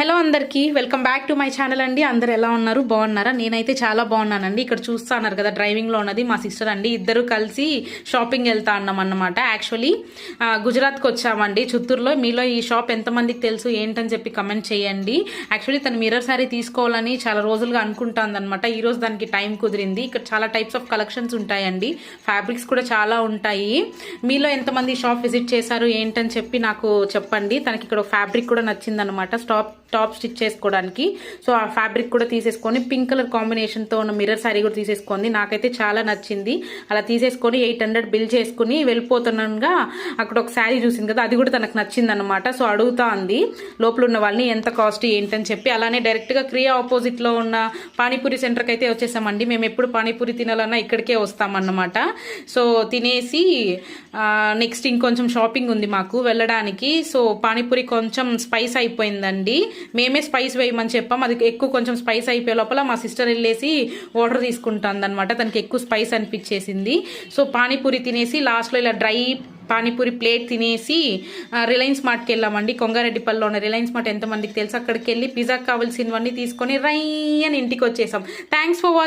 Hello అందరికీ welcome back to my channel అండి. అందరు ఎలా ఉన్నారు? బాగున్నారా? నేనైతే చాలా బాగున్నానండి. ఇక్కడ చూస్తున్నారు కదా డ్రైవింగ్లో ఉన్నది మా సిస్టర్ అండి. ఇద్దరు కలిసి షాపింగ్ వెళ్తా అన్నాం అన్నమాట. యాక్చువల్లీ గుజరాత్కి వచ్చామండి. చిత్తూరులో మీలో ఈ షాప్ ఎంతమందికి తెలుసు ఏంటని చెప్పి కమెంట్ చేయండి. యాక్చువల్లీ తను మిర్రర్ శారీ తీసుకోవాలని చాలా రోజులుగా అనుకుంటాందనమాట అనమాట దానికి టైం కుదిరింది. ఇక్కడ చాలా టైప్స్ ఆఫ్ కలెక్షన్స్ ఉంటాయండి. ఫ్యాబ్రిక్స్ కూడా చాలా ఉంటాయి. మీలో ఎంతమంది షాప్ విజిట్ చేశారు ఏంటని చెప్పి నాకు చెప్పండి. తనకి ఇక్కడ ఫ్యాబ్రిక్ కూడా నచ్చిందనమాట స్టాప్ టాప్ స్టిచ్ చేసుకోవడానికి. సో ఆ ఫ్యాబ్రిక్ కూడా తీసేసుకొని పింక్ కలర్ కాంబినేషన్తో ఉన్న మిర్రర్ శారీ కూడా తీసేసుకుంది. నాకైతే చాలా నచ్చింది. అలా తీసేసుకొని ఎయిట్ హండ్రెడ్ బిల్ చేసుకుని వెళ్ళిపోతున్నాగా అక్కడ ఒక శారీ చూసింది కదా అది కూడా తనకు నచ్చింది అనమాట సో అడుగుతా ఉంది లోపల ఉన్న వాళ్ళని ఎంత కాస్ట్ ఏంటని చెప్పి అలానే డైరెక్ట్గా క్రియా ఆపోజిట్లో ఉన్న పానీపూరి సెంటర్కి అయితే వచ్చేసామండి. మేము ఎప్పుడు పానీపూరి తినాలన్నా ఇక్కడికే వస్తామన్నమాట. సో తినేసి నెక్స్ట్ ఇంకొంచెం షాపింగ్ ఉంది మాకు వెళ్ళడానికి. సో పానీపూరి కొంచెం స్పైస్ అయిపోయిందండి. మేమే స్పైస్ వేయమని చెప్పాం. అది ఎక్కువ కొంచెం స్పైస్ అయిపోయే లోపల మా సిస్టర్ వెళ్ళేసి వాటర్ తీసుకుంటుందన్నమాట. తనకి ఎక్కువ స్పైస్ అనిపించేసింది. సో పానీపూరి తినేసి లాస్ట్లో ఇలా డ్రై పానీపూరి ప్లేట్ తినేసి రిలయన్స్ మార్ట్కి వెళ్ళామండి. కొంగారెడ్డిపల్లిలో ఉన్న రిలయన్స్ మార్ట్ ఎంతమందికి తెలుసు? అక్కడికి వెళ్ళి పిజ్జాకి కావాల్సినవన్నీ తీసుకొని రై అని ఇంటికి వచ్చేసాం. Thanks for watching